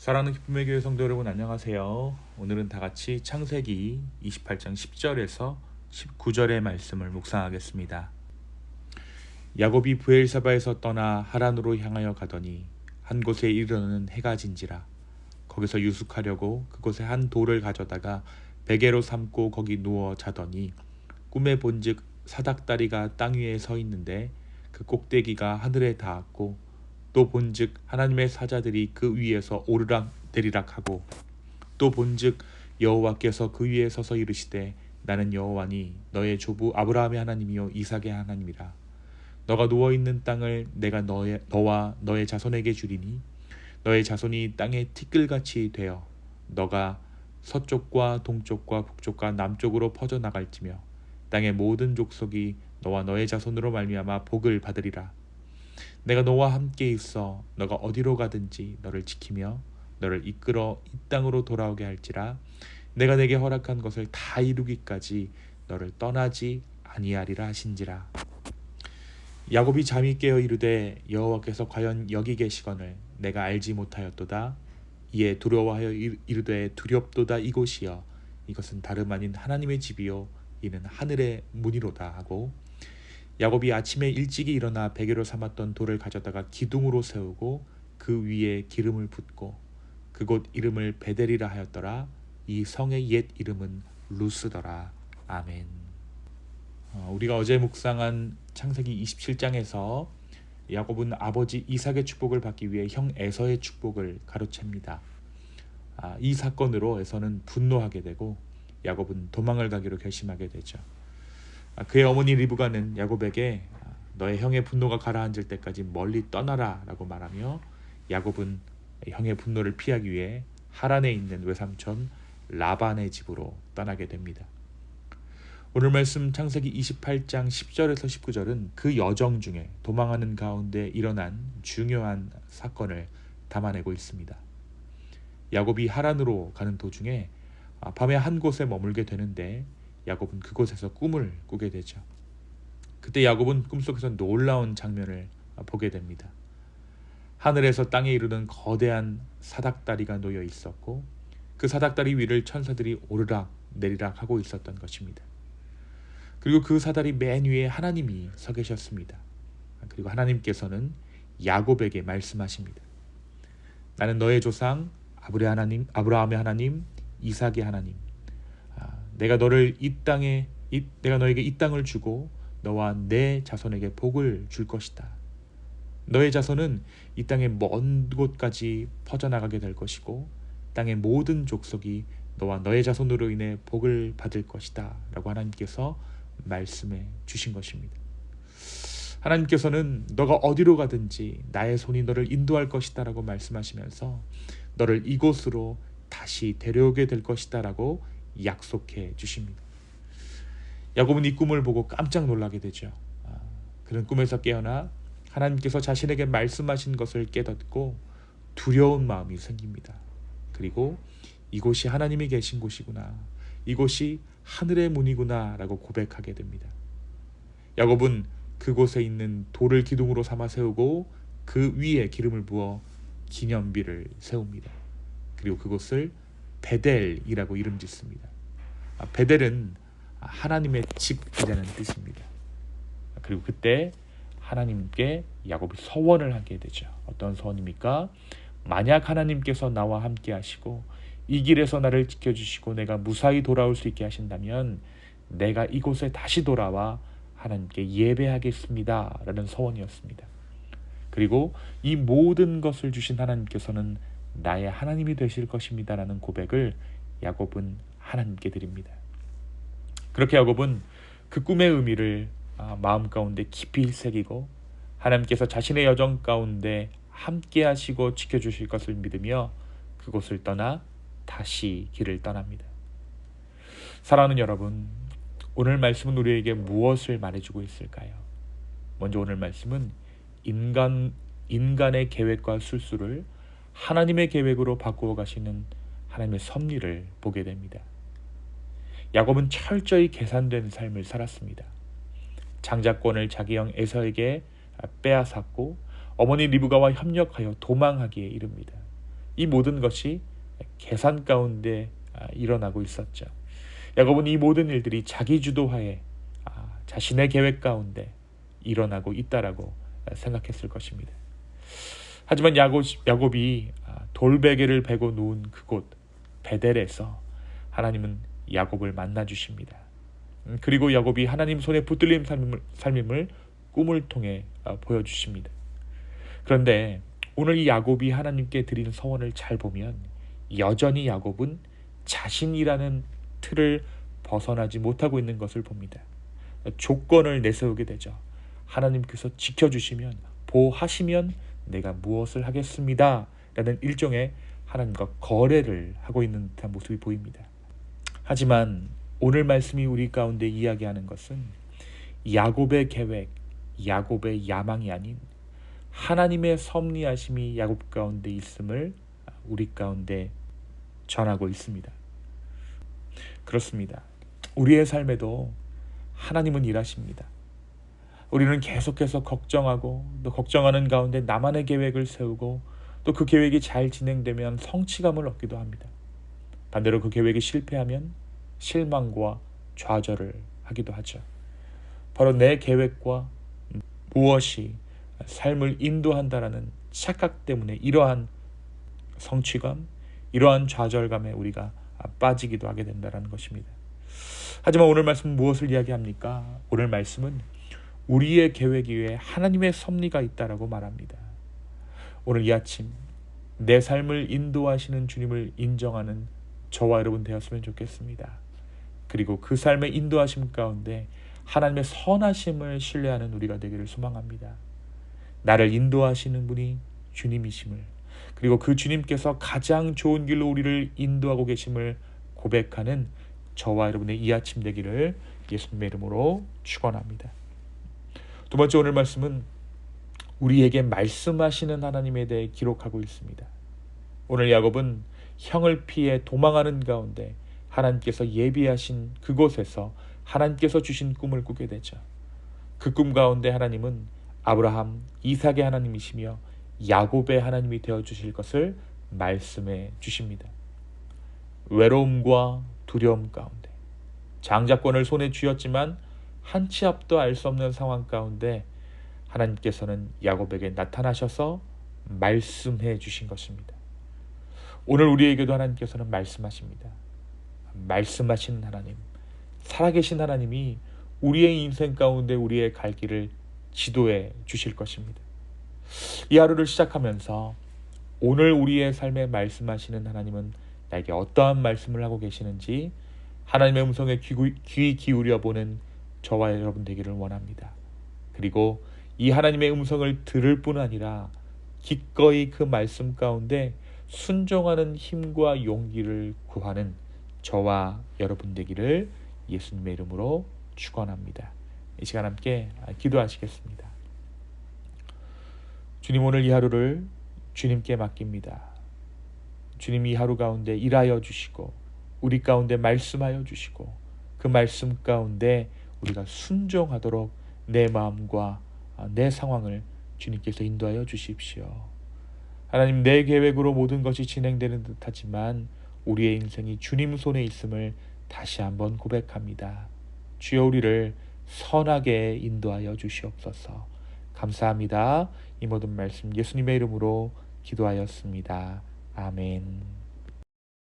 사랑하는 기쁨의 교회 성도 여러분 안녕하세요. 오늘은 다 같이 창세기 28장 10절에서 19절의 말씀을 묵상하겠습니다. 야곱이 부엘사바에서 떠나 하란으로 향하여 가더니 한 곳에 이르는 해가 진지라 거기서 유숙하려고 그곳에 한 돌을 가져다가 베개로 삼고 거기 누워 자더니 꿈에 본즉 사닥다리가 땅 위에 서 있는데 그 꼭대기가 하늘에 닿았고 또 본즉 하나님의 사자들이 그 위에서 오르락 내리락 하고 또 본즉 여호와께서 그 위에 서서 이르시되 나는 여호와니 너의 조부 아브라함의 하나님이요 이삭의 하나님이라. 너가 누워 있는 땅을 내가 너의 너와 너의 자손에게 주리니 너의 자손이 땅에 티끌같이 되어 너가 서쪽과 동쪽과 북쪽과 남쪽으로 퍼져 나갈지며 땅의 모든 족속이 너와 너의 자손으로 말미암아 복을 받으리라 내가 너와 함께 있어 너가 어디로 가든지 너를 지키며 너를 이끌어 이 땅으로 돌아오게 할지라. 내가 내게 허락한 것을 다 이루기까지 너를 떠나지 아니하리라 하신지라. 야곱이 잠이 깨어 이르되 여호와께서 과연 여기 계시거늘 내가 알지 못하였도다. 이에 두려워하여 이르되 두렵도다 이곳이여. 이것은 다름 아닌 하나님의 집이요. 이는 하늘의 문이로다 하고 야곱이 아침에 일찍이 일어나 베개로 삼았던 돌을 가져다가 기둥으로 세우고 그 위에 기름을 붓고 그곳 이름을 베델이라 하였더라. 이 성의 옛 이름은 루스더라. 아멘. 어, 우리가 어제 묵상한 창세기 27장에서 야곱은 아버지 이삭의 축복을 받기 위해 형 에서의 축복을 가로챕니다. 아, 이 사건으로 에서는 분노하게 되고 야곱은 도망을 가기로 결심하게 되죠. 아, 그의 어머니 리브가는 야곱에게 아, 너의 형의 분노가 가라앉을 때까지 멀리 떠나라라고 말하며 야곱은 형의 분노를 피하기 위해 하란에 있는 외삼촌 라반의 집으로 떠나게 됩니다. 오늘 말씀 창세기 28장 10절에서 19절은 그 여정 중에 도망하는 가운데 일어난 중요한 사건을 담아내고 있습니다. 야곱이 하란으로 가는 도중에 아, 밤에 한 곳에 머물게 되는데 야곱은 그곳에서 꿈을 꾸게 되죠. 그때 야곱은 꿈속에서 놀라운 장면을 보게 됩니다. 하늘에서 땅에 이르는 거대한 사닥다리가 놓여 있었고 그 사닥다리 위를 천사들이 오르락 내리락 하고 있었던 것입니다. 그리고 그 사다리 맨 위에 하나님이 서 계셨습니다. 그리고 하나님께서는 야곱에게 말씀하십니다. 나는 너의 조상 아브라함의 하나님, 이삭의 하나님, 내가 너를 이 땅에 이, 내가 너에게 이 땅을 주고 너와 내 자손에게 복을 줄 것이다. 너의 자손은 이 땅의 먼 곳까지 퍼져나가게 될 것이고 땅의 모든 족속이 너와 너의 자손으로 인해 복을 받을 것이다. 라고 하나님께서 말씀해 주신 것입니다. 하나님께서는 너가 어디로 가든지 나의 손이 너를 인도할 것이다 라고 말씀하시면서 너를 이곳으로 다시 데려오게 될 것이다 라고 약속해 주십니다. 야곱은 이 꿈을 보고 깜짝 놀라게 되죠. 아, 그런 꿈에서 깨어나 하나님께서 자신에게 말씀하신 것을 깨닫고 두려운 마음이 생깁니다. 그리고 이곳이 하나님이 계신 곳이구나. 이곳이 하늘의 문이구나 라고 고백하게 됩니다. 야곱은 그곳에 있는 돌을 기둥으로 삼아 세우고 그 위에 기름을 부어 기념비를 세웁니다. 그리고 그곳을 베델이라고 이름 짓습니다. 아, 베델은 하나님의 집이라는 뜻입니다. 그리고 그때 하나님께 야곱이 서원을 하게 되죠. 어떤 서원입니까? 만약 하나님께서 나와 함께 하시고 이 길에서 나를 지켜주시고 내가 무사히 돌아올 수 있게 하신다면 내가 이곳에 다시 돌아와 하나님께 예배하겠습니다. 라는 서원이었습니다. 그리고 이 모든 것을 주신 하나님께서는 나의 하나님이 되실 것입니다라는 고백을 야곱은 하나님께 드립니다. 그렇게 야곱은 그 꿈의 의미를 아, 마음 가운데 깊이 새기고 하나님께서 자신의 여정 가운데 함께 하시고 지켜주실 것을 믿으며 그곳을 떠나 다시 길을 떠납니다. 사랑하는 여러분, 오늘 말씀은 우리에게 무엇을 말해주고 있을까요? 먼저 오늘 말씀은 인간, 인간의 계획과 술수를 하나님의 계획으로 바꾸어 가시는 하나님의 섭리를 보게 됩니다. 야곱은 철저히 계산된 삶을 살았습니다. 장자권을 자기 형 에서에게 빼앗았고 어머니 리브가와 협력하여 도망하기에 이릅니다. 이 모든 것이 계산 가운데 아, 일어나고 있었죠. 야곱은 이 모든 일들이 자기 주도하에 아, 자신의 계획 가운데 일어나고 있다라고 생각했을 것입니다. 하지만 야곱, 야곱이 아, 돌베개를 베고 누운 그곳 베델에서 하나님은 야곱을 만나 주십니다. 음, 그리고 야곱이 하나님 손에 붙들림 삶임을, 삶임을 꿈을 통해 보여주십니다. 그런데 오늘 이 야곱이 하나님께 드리는 서원을 잘 보면 여전히 야곱은 자신이라는 틀을 벗어나지 못하고 있는 것을 봅니다. 조건을 내세우게 되죠. 하나님께서 지켜주시면 보호하시면 내가 무엇을 하겠습니다. 라는 일종의 하나님과 거래를 하고 있는 듯한 모습이 보입니다. 하지만 오늘 말씀이 우리 가운데 이야기하는 것은 야곱의 계획, 야곱의 야망이 아닌 하나님의 섭리하심이 야곱 가운데 있음을 우리 가운데 전하고 있습니다. 그렇습니다. 우리의 삶에도 하나님은 일하십니다. 우리는 계속해서 걱정하고 또 걱정하는 가운데 나만의 계획을 세우고 또 그 계획이 잘 진행되면 성취감을 얻기도 합니다. 반대로 그 계획이 실패하면 실망과 좌절을 하기도 하죠. 바로 내 계획과 무엇이 삶을 인도한다라는 착각 때문에 이러한 성취감, 이러한 좌절감에 우리가 빠지기도 하게 된다는 것입니다. 하지만 오늘 말씀은 무엇을 이야기합니까? 오늘 말씀은 우리의 계획 위에 하나님의 섭리가 있다라고 말합니다. 오늘 이 아침 내 삶을 인도하시는 주님을 인정하는 저와 여러분 되었으면 좋겠습니다. 그리고 그 삶의 인도하심 가운데 하나님의 선하심을 신뢰하는 우리가 되기를 소망합니다. 나를 인도하시는 분이 주님이심을 그리고 그 주님께서 가장 좋은 길로 우리를 인도하고 계심을 고백하는 저와 여러분의 이 아침 되기를 예수님의 이름으로 축원합니다. 두 번째 오늘 말씀은 우리에게 말씀하시는 하나님에 대해 기록하고 있습니다. 오늘 야곱은 형을 피해 도망하는 가운데 하나님께서 예비하신 그곳에서 하나님께서 주신 꿈을 꾸게 되죠. 그 꿈 가운데 하나님은 아브라함, 이삭의 하나님이시며 야곱의 하나님이 되어 주실 것을 말씀해 주십니다. 외로움과 두려움 가운데 장자권을 손에 쥐었지만 한 치 앞도 알 수 없는 상황 가운데 하나님께서는 야곱에게 나타나셔서 말씀해 주신 것입니다. 오늘 우리에게도 하나님께서는 말씀하십니다. 말씀하시는 하나님, 살아계신 하나님이 우리의 인생 가운데 우리의 갈 길을 지도해 주실 것입니다. 이 하루를 시작하면서 오늘 우리의 삶에 말씀하시는 하나님은 나에게 어떠한 말씀을 하고 계시는지 하나님의 음성에 귀, 기울여 보는 저와 여러분 되기를 원합니다. 그리고 이 하나님의 음성을 들을 뿐 아니라 기꺼이 그 말씀 가운데 순종하는 힘과 용기를 구하는 저와 여러분 되기를 예수님의 이름으로 축원합니다. 이 시간 함께 기도하시겠습니다. 주님 오늘 이 하루를 주님께 맡깁니다. 주님 이 하루 가운데 일하여 주시고 우리 가운데 말씀하여 주시고 그 말씀 가운데 우리가 순종하도록 내 마음과 내 상황을 주님께서 인도하여 주십시오. 하나님 내 계획으로 모든 것이 진행되는 듯하지만 우리의 인생이 주님 손에 있음을 다시 한번 고백합니다. 주여 우리를 선하게 인도하여 주시옵소서. 감사합니다. 이 모든 말씀 예수님의 이름으로 기도하였습니다. 아멘.